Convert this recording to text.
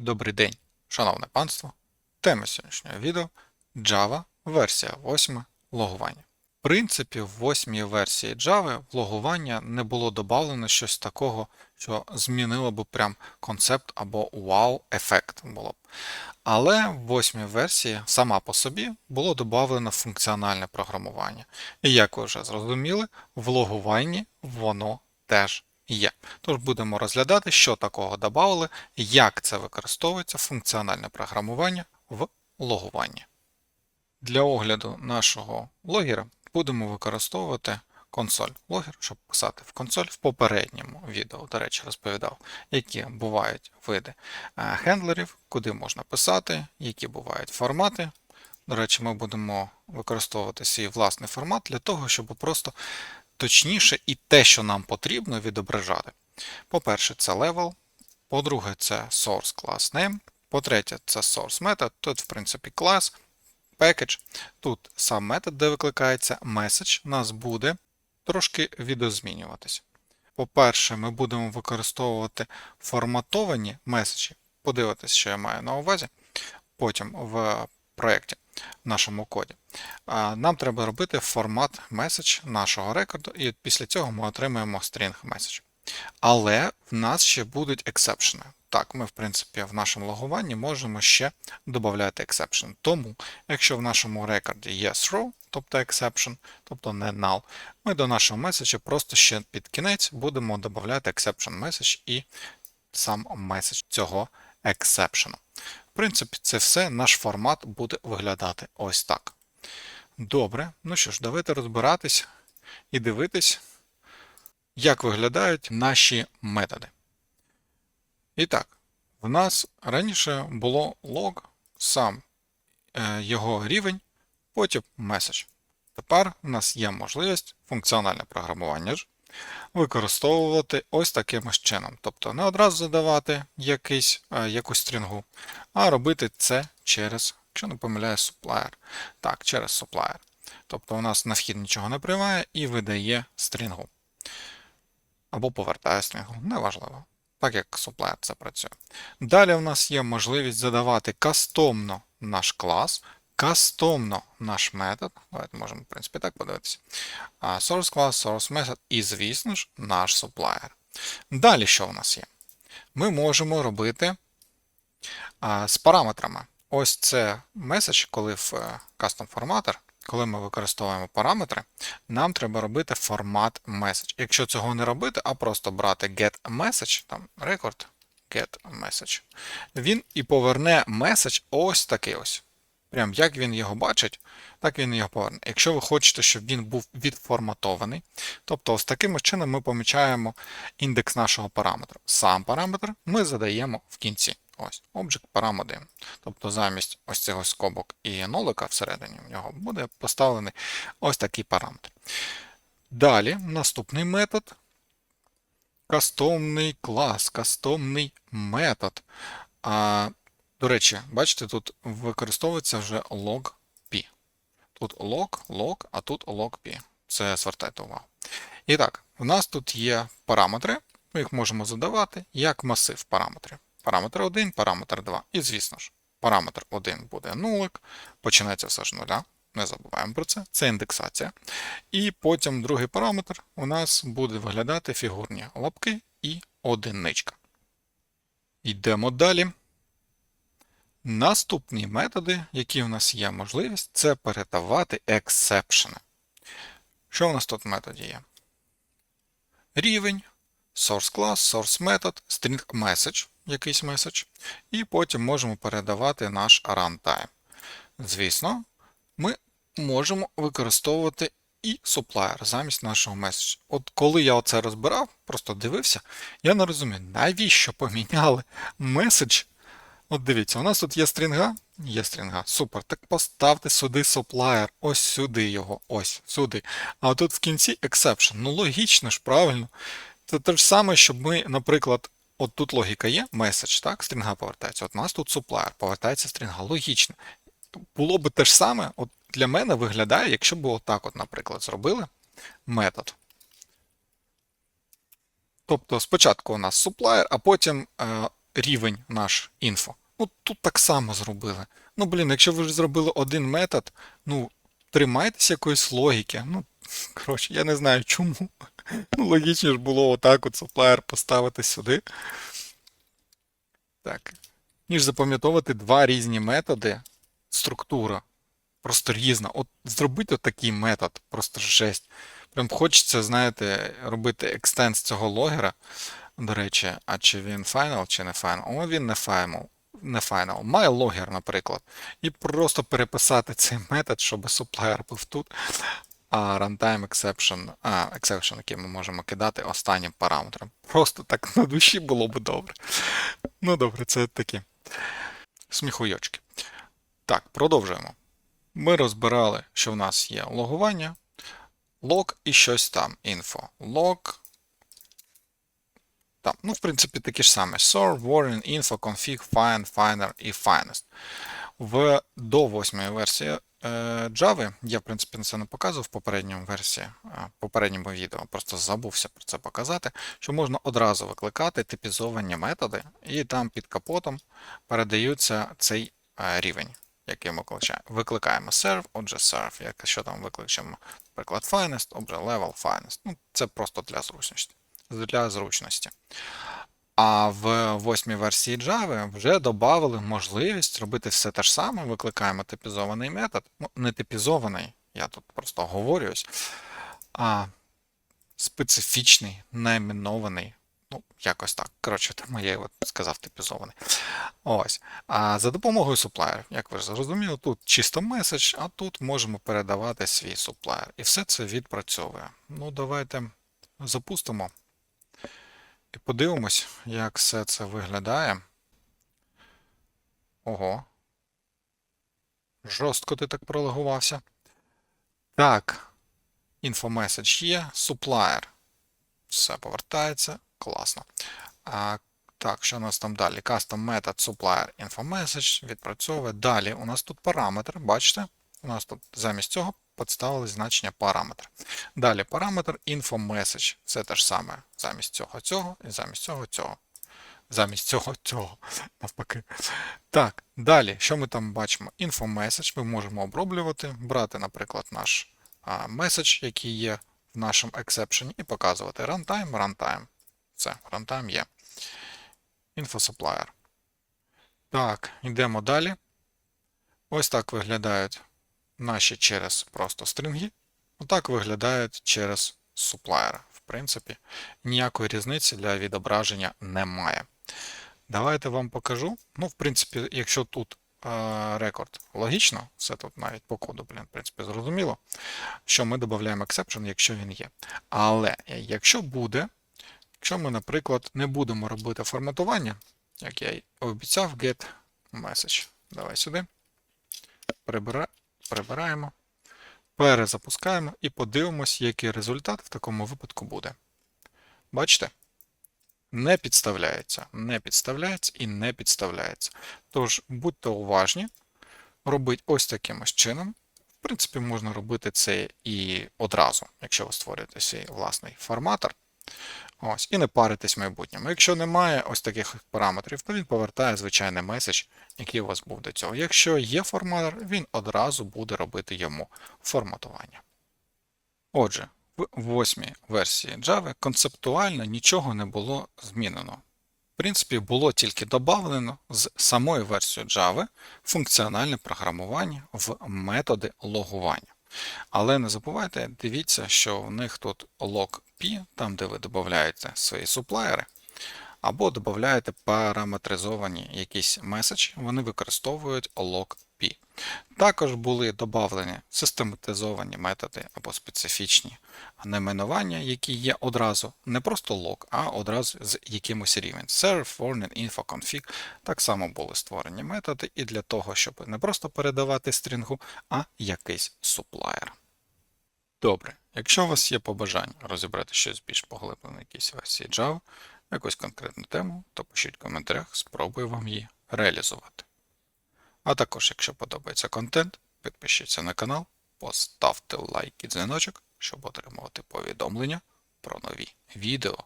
Добрий день, шановне панство. Тема сьогоднішнього відео Java, версія 8 логування. В принципі, в 8 версії Java в логування не було додано щось такого, що змінило б прям концепт або вау-ефект було б. Але в 8 версії сама по собі було додано функціональне програмування. І як ви вже зрозуміли, в логуванні воно теж є. Тож будемо розглядати, що такого додали, як це використовується функціональне програмування в логуванні. Для огляду нашого логера будемо використовувати консоль логер, щоб писати в консоль. В попередньому відео, до речі, розповідав, які бувають види е, хендлерів, куди можна писати, які бувають формати. До речі, ми будемо використовувати свій власний формат для того, щоб просто точніше і те, що нам потрібно, відображати. По-перше, це level, по-друге, це source class name, по-третє, це source method, тут, в принципі, клас, package. Тут сам метод, де викликається message, у нас буде трошки відозмінюватися. По-перше, ми будемо використовувати форматовані меседжі. Подивитися, що я маю на увазі. Потім в проєкті, нашому коді. Нам треба робити формат меседж нашого рекорду, і після цього ми отримаємо string message. Але в нас ще будуть ексепшени. Так, ми, в принципі, в нашому логуванні можемо ще додати exception. Тому, якщо в нашому рекорді є throw, тобто exception, тобто не null, ми до нашого меседжа просто ще під кінець будемо додати exception message і сам меседж цього exception. В принципі, це все, наш формат буде виглядати ось так. Добре, ну що ж, давайте розбиратись і дивитись, як виглядають наші методи. І так, в нас раніше було log, сам е, його рівень, потім меседж. Тепер у нас є можливість функціональне програмування використовувати ось таким чином. Тобто не одразу задавати якийсь, е, якусь стрінгу, а робити це через, якщо не помиляю, supplier. Так, через supplier. Тобто у нас на вхід нічого не приймає і видає стрінгу. Або повертає стрінгу, неважливо. Так як supplier це працює. Далі в нас є можливість задавати кастомно наш клас, кастомно наш метод. Давайте можемо, в принципі, так подивитися. Source class, source method і, звісно ж, наш supplier. Далі що в нас є? Ми можемо робити з параметрами. Ось це меседж, коли в е, custom formatter, коли ми використовуємо параметри, нам треба робити формат message. Якщо цього не робити, а просто брати get message, там record, get message, він і поверне меседж ось такий ось. Прям як він його бачить, так він його поверне. Якщо ви хочете, щоб він був відформатований, тобто ось таким чином ми помічаємо індекс нашого параметру. Сам параметр ми задаємо в кінці. Ось, Object param 1. Тобто замість ось цього скобок і нолика всередині в нього буде поставлений ось такий параметр. Далі наступний метод. Кастомний клас, кастомний метод. До речі, бачите, тут використовується вже log p. Тут log, log, а тут log p. Це звертайте увагу. І так, у нас тут є параметри, ми їх можемо задавати як масив параметрів. Параметр 1, параметр 2. І, звісно ж, параметр 1 буде нулик, починається все ж нуля. Не забуваємо про це, це індексація. І потім другий параметр у нас буде виглядати фігурні лапки і одиничка. Йдемо далі. Наступні методи, які у нас є можливість, це передавати ексепшени. Що у нас тут в методі є? Рівень, source class, source method, string message, якийсь меседж, і потім можемо передавати наш runtime. Звісно, ми можемо використовувати і supplier замість нашого меседжа. От коли я оце розбирав, просто дивився, я не розумію, навіщо поміняли меседж. От дивіться, у нас тут є стрінга, є стрінга, супер. Так поставте сюди supplier, ось сюди його, ось сюди. А тут в кінці exception. Ну логічно ж, правильно. Це те ж саме, щоб ми, наприклад, от тут логіка є, меседж, так, стрінга повертається. От у нас тут supplier, повертається стрінга. Логічно. Було б те ж саме, от для мене виглядає, якщо б отак, от, наприклад, зробили метод. Тобто спочатку у нас supplier, а потім е, рівень наш інфо. Ну тут так само зробили. Ну, блін, якщо ви ж зробили один метод, ну, тримайтеся якоїсь логіки. Ну, коротше, я не знаю чому. Ну, логічніше ж було отак от supplier поставити сюди. Так. Ніж запам'ятовувати два різні методи, структура. Просто різна. От зробити такий метод, просто жесть. Прям хочеться, знаєте, робити екстенс цього логера. До речі, а чи він final, чи не final? О, він не final. Не final. Має логер, наприклад. І просто переписати цей метод, щоб supplier був тут. А runtime exception, а, exception, який ми можемо кидати останнім параметром. Просто так на душі було б добре. Ну добре, це такі сміхуйочки. Так, продовжуємо. Ми розбирали, що в нас є логування, лог і щось там. Інфо. Лог. Там, ну, в принципі, такі ж саме. Sort, warning, info, config, find, finder і finest. В до восьмої версії е, Java, я, в принципі, це не показував в попередньому версії, в попередньому відео, просто забувся про це показати, що можна одразу викликати типізовані методи, і там під капотом передаються цей е, рівень, який ми. Викликаємо serve, отже, serve. Якщо там викличемо, наприклад, finest, отже, level finest. Ну, це просто для зручності. Для зручності. А в восьмій версії Java вже додали можливість робити все те ж саме. Викликаємо типізований метод. Ну, не типізований, я тут просто оговорююсь, а специфічний, найменований. Ну, якось так. Коротше, тому я от сказав типізований. Ось. А за допомогою суплаєрів, як ви ж зрозуміли, тут чисто меседж, а тут можемо передавати свій суплаєр. І все це відпрацьовує. Ну, давайте запустимо. І подивимось, як все це виглядає. Ого. Жорстко ти так прологувався. Так. Інфомеседж є. Supplier. Все повертається. Класно. А, Так, що у нас там далі? Custom method supplier InfoMessage відпрацьовує. Далі у нас тут параметр, бачите? У нас тут замість цього підставили значення параметра. Далі параметр InfoMessage. Це те ж саме замість цього цього і замість цього цього. Замість цього цього. Навпаки. Так, далі, що ми там бачимо? InfoMessage ми можемо оброблювати, брати, наприклад, наш меседж, який є в нашому exception, і показувати runtime, runtime. Все, runtime є. InfoSupplier. Так, йдемо далі. Ось так виглядають наші через просто стрінги. Отак виглядають через суплаєра. В принципі, ніякої різниці для відображення немає. Давайте вам покажу. Ну, в принципі, якщо тут е, рекорд логічно, все тут навіть по коду, блін, в принципі, зрозуміло, що ми додаємо exception, якщо він є. Але якщо буде, якщо ми, наприклад, не будемо робити форматування, як я й обіцяв, get message. Давай сюди. Прибира... Прибираємо, перезапускаємо і подивимось, який результат в такому випадку буде. Бачите? Не підставляється, не підставляється і не підставляється. Тож, будьте уважні, робіть ось таким ось чином. В принципі, можна робити це і одразу, якщо ви створюєте свій власний форматор. Ось, І не паритесь в майбутньому. Якщо немає ось таких параметрів, то він повертає звичайний меседж, який у вас був до цього. Якщо є форматор, він одразу буде робити йому форматування. Отже, в восьмій версії Java концептуально нічого не було змінено. В принципі, було тільки додавлено з самої версії Java функціональне програмування в методи логування. Але не забувайте, дивіться, що в них тут log P, там де ви додаєте свої суплаєри, або додаєте параметризовані якісь меседжі, вони використовують log P. Також були додавлені систематизовані методи або специфічні найменування, які є одразу не просто log, а одразу з якимось рівень. Serve, warning, info, config. Так само були створені методи і для того, щоб не просто передавати стрінгу, а якийсь суплаєр. Добре, якщо у вас є побажання розібрати щось більш поглиблене в якійсь версії Java, якусь конкретну тему, то пишіть в коментарях, спробую вам її реалізувати. А також, якщо подобається контент, підпишіться на канал, поставте лайк і дзвіночок, щоб отримувати повідомлення про нові відео.